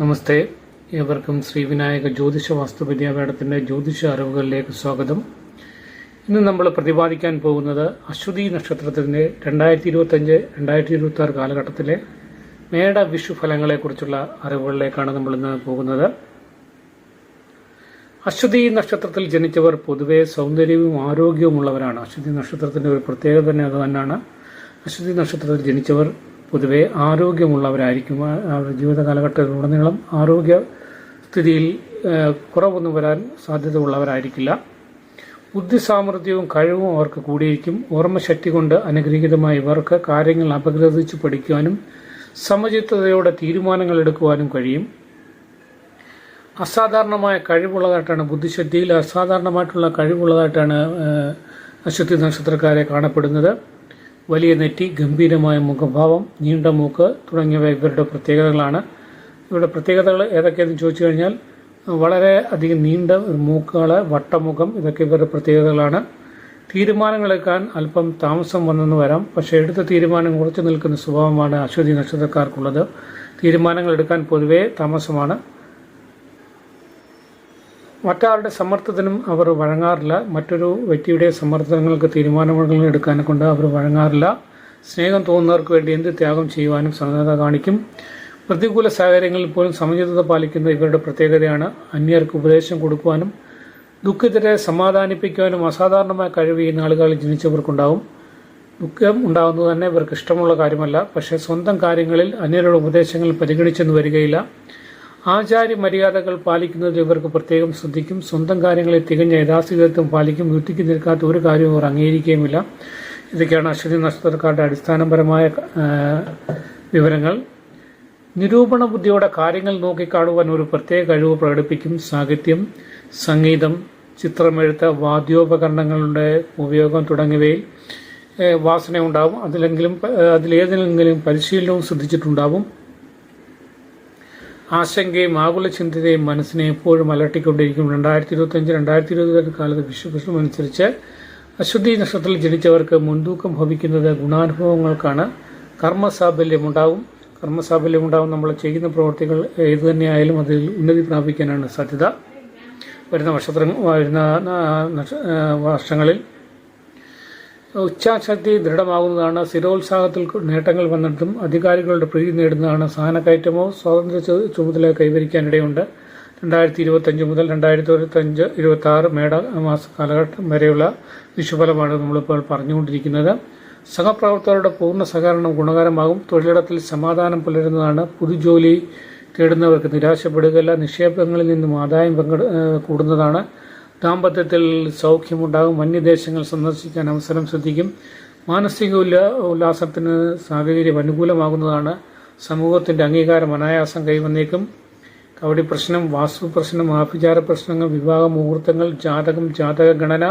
നമസ്തേ. ഏവർക്കും ശ്രീ വിനായക ജ്യോതിഷ വാസ്തു വിദ്യാപീഠത്തിന്റെ ജ്യോതിഷ അറിവുകളിലേക്ക് സ്വാഗതം. ഇന്ന് നമ്മൾ പ്രതിപാദിക്കാൻ പോകുന്നത് അശ്വതി നക്ഷത്രത്തിന്റെ രണ്ടായിരത്തി ഇരുപത്തഞ്ച് രണ്ടായിരത്തി ഇരുപത്തി ആറ് കാലഘട്ടത്തിലെ മേട വിഷു ഫലങ്ങളെക്കുറിച്ചുള്ള അറിവുകളിലേക്കാണ് നമ്മൾ ഇന്ന് പോകുന്നത്. അശ്വതി നക്ഷത്രത്തിൽ ജനിച്ചവർ പൊതുവെ സൗന്ദര്യവും ആരോഗ്യവുമുള്ളവരാണ്. അശ്വതി നക്ഷത്രത്തിന്റെ ഒരു പ്രത്യേകത തന്നെ അത് തന്നെയാണ്. അശ്വതി നക്ഷത്രത്തിൽ ജനിച്ചവർ പൊതുവെ ആരോഗ്യമുള്ളവരായിരിക്കും. അവരുടെ ജീവിത കാലഘട്ടത്തിലുടനീളം ആരോഗ്യ സ്ഥിതിയിൽ കുറവൊന്നും വരാൻ സാധ്യത ഉള്ളവരായിരിക്കില്ല ബുദ്ധിസാമർഥ്യവും കഴിവും അവർക്ക് കൂടിയിരിക്കും. ഓർമ്മശക്തി കൊണ്ട് അനുഗ്രഹീതമായ ഇവർക്ക് കാര്യങ്ങൾ അപഗ്രഥിച്ച് പഠിക്കുവാനും സമചിത്തതയോടെ തീരുമാനങ്ങൾ എടുക്കുവാനും കഴിയും. അസാധാരണമായ കഴിവുള്ളതായിട്ടാണ് ബുദ്ധിശക്തിയിൽ അസാധാരണമായിട്ടുള്ള കഴിവുള്ളതായിട്ടാണ് അശ്വതി നക്ഷത്രക്കാരെ കാണപ്പെടുന്നത്. വലിയ നെറ്റി ഗംഭീരമായ മുഖഭാവം നീണ്ട മൂക്ക് തുടങ്ങിയവ ഇവരുടെ പ്രത്യേകതകളാണ്. ഇവരുടെ പ്രത്യേകതകൾ ഏതൊക്കെയെന്ന് ചോദിച്ചു കഴിഞ്ഞാൽ വളരെ അധികം നീണ്ട മൂക്കുകൾ വട്ടമുഖം ഇതൊക്കെ ഇവരുടെ പ്രത്യേകതകളാണ്. തീരുമാനങ്ങളെടുക്കാൻ അല്പം താമസം വന്നെന്ന് വരാം. പക്ഷേ എടുത്ത തീരുമാനം ഉറച്ചു നിൽക്കുന്ന സ്വഭാവമാണ് അശ്വതി നക്ഷത്രക്കാർക്കുള്ളത്. തീരുമാനങ്ങൾ എടുക്കാൻ പൊതുവേ താമസമാണ്. മറ്റാരുടെ സമ്മർദ്ദത്തിനും അവർ വഴങ്ങാറില്ല. മറ്റൊരു വ്യക്തിയുടെ സമ്മർദ്ദങ്ങൾക്ക് തീരുമാനങ്ങൾ എടുക്കാനെ കൊണ്ട് അവർ വഴങ്ങാറില്ല. സ്നേഹം തോന്നുന്നവർക്ക് വേണ്ടി എന്ത് ത്യാഗം ചെയ്യുവാനും സന്നദ്ധത കാണിക്കും. പ്രതികൂല സാഹചര്യങ്ങളിൽ പോലും സമചിതത പാലിക്കുന്ന ഇവരുടെ പ്രത്യേകതയാണ് അന്യർക്ക് ഉപദേശം കൊടുക്കുവാനും ദുഃഖിതരെ സമാധാനിപ്പിക്കുവാനും അസാധാരണമായ കഴിവ് ഈ നാളുകളിൽ ജനിച്ചവർക്കുണ്ടാവും. ദുഃഖം ഉണ്ടാകുന്നത് തന്നെ ഇവർക്ക് ഇഷ്ടമുള്ള കാര്യമല്ല. പക്ഷേ സ്വന്തം കാര്യങ്ങളിൽ അന്യരുടെ ഉപദേശങ്ങൾ പരിഗണിച്ചെന്ന് വരികയില്ല. ആചാര്യ മര്യാദകൾ പാലിക്കുന്നതിൽ ഇവർക്ക് പ്രത്യേകം ശ്രദ്ധിക്കും. സ്വന്തം കാര്യങ്ങളെ തികഞ്ഞ യഥാസ്ഥിതത്വം പാലിക്കും. യുക്തിക്ക് നിൽക്കാത്ത ഒരു കാര്യവും അവർ അംഗീകരിക്കുകയുമില്ല. ഇതൊക്കെയാണ് അശ്വതി നക്ഷത്രക്കാരുടെ അടിസ്ഥാനപരമായ വിവരങ്ങൾ. നിരൂപണ ബുദ്ധിയോടെ കാര്യങ്ങൾ നോക്കിക്കാണുവാൻ ഒരു പ്രത്യേക കഴിവ് പ്രകടിപ്പിക്കും. സാഹിത്യം സംഗീതം ചിത്രമെഴുത്ത് വാദ്യോപകരണങ്ങളുടെ ഉപയോഗം തുടങ്ങിയവയിൽ വാസന വാസനയുണ്ടാവും. അതിലെങ്കിലും അതിലേതിലെങ്കിലും പരിശീലനവും ശ്രദ്ധിച്ചിട്ടുണ്ടാവും. ആശങ്കയും ആകുല ചിന്തതയും മനസ്സിനെ എപ്പോഴും അലട്ടിക്കൊണ്ടിരിക്കും. രണ്ടായിരത്തി ഇരുപത്തഞ്ച് രണ്ടായിരത്തി ഇരുപത്തിരണ്ട് കാലത്ത് വിശ്വകൃഷ്ണം അനുസരിച്ച് അശ്വതി നക്ഷത്രത്തിൽ ജനിച്ചവർക്ക് മുൻതൂക്കം ഭവിക്കുന്നത് ഗുണാനുഭവങ്ങൾക്കാണ്. കർമ്മസാഫല്യമുണ്ടാവും. കർമ്മസാഫല്യമുണ്ടാവും. നമ്മൾ ചെയ്യുന്ന പ്രവർത്തികൾ ഏതു തന്നെയായാലും അതിൽ ഉന്നതി പ്രാപിക്കാനാണ് സാധ്യത. വരുന്ന വർഷത്തിൽ വരുന്ന വർഷങ്ങളിൽ ഉച്ചാശക്തി ദൃഢമാകുന്നതാണ്. സ്ഥിരോത്സാഹത്തിൽ നേട്ടങ്ങൾ വന്നിട്ടും അധികാരികളുടെ പ്രീതി നേടുന്നതാണ്. സ്ഥാനക്കയറ്റമോ സ്വാതന്ത്ര്യ ചുമതല കൈവരിക്കാനിടയുണ്ട്. രണ്ടായിരത്തി ഇരുപത്തഞ്ച് മുതൽ രണ്ടായിരത്തി ഇരുപത്തഞ്ച് ഇരുപത്തി ആറ് മേട മാസ കാലഘട്ടം വരെയുള്ള വിഷുഫലമാണ് നമ്മളിപ്പോൾ പറഞ്ഞുകൊണ്ടിരിക്കുന്നത്. സഹപ്രവർത്തകരുടെ പൂർണ സഹകരണം ഗുണകരമാകും. തൊഴിലിടത്തിൽ സമാധാനം പുലരുന്നതാണ്. പുതുജോലി തേടുന്നവർക്ക് നിരാശപ്പെടുകയില്ല. നിക്ഷേപങ്ങളിൽ നിന്നും ആദായം പങ്കെടു കൂടുന്നതാണ്. ദാമ്പത്യത്തിൽ സൗഖ്യമുണ്ടാകും. അന്യദേശങ്ങൾ സന്ദർശിക്കാൻ അവസരം ശ്രദ്ധിക്കും. മാനസിക ഉല്ലാ ഉല്ലാസത്തിന് സാഹചര്യം അനുകൂലമാകുന്നതാണ്. സമൂഹത്തിന്റെ അംഗീകാരം അനായാസം കൈവന്നേക്കും. കവടി പ്രശ്നം വാസ്തു പ്രശ്നം ആഭിചാര പ്രശ്നങ്ങൾ വിവാഹ മുഹൂർത്തങ്ങൾ ജാതകം ജാതക ഗണന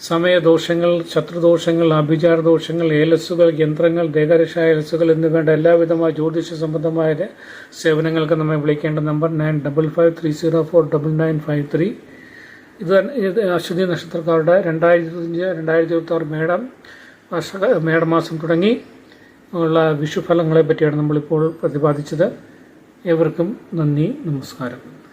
സമയദോഷങ്ങൾ ശത്രുദോഷങ്ങൾ അഭിചാര ദോഷങ്ങൾ ഏലസുകൾ യന്ത്രങ്ങൾ ദേഹരക്ഷ ഏലസുകൾ എന്നിവയുടെ എല്ലാവിധമായ ജ്യോതിഷ സംബന്ധമായ സേവനങ്ങൾക്ക് നമ്മെ വിളിക്കേണ്ട number nine double five three zero four double nine five three. ഇത് അശ്വതി നക്ഷത്രക്കാരുടെ രണ്ടായിരത്തി ഇരുപത്തഞ്ച് രണ്ടായിരത്തി ഇരുപത്തി ആറ് മേടം വർഷ മേടമാസം തുടങ്ങി. ഉള്ള വിഷുഫലങ്ങളെ പറ്റിയാണ് നമ്മളിപ്പോൾ പ്രതിപാദിച്ചത്. ഏവർക്കും നന്ദി നമസ്കാരം.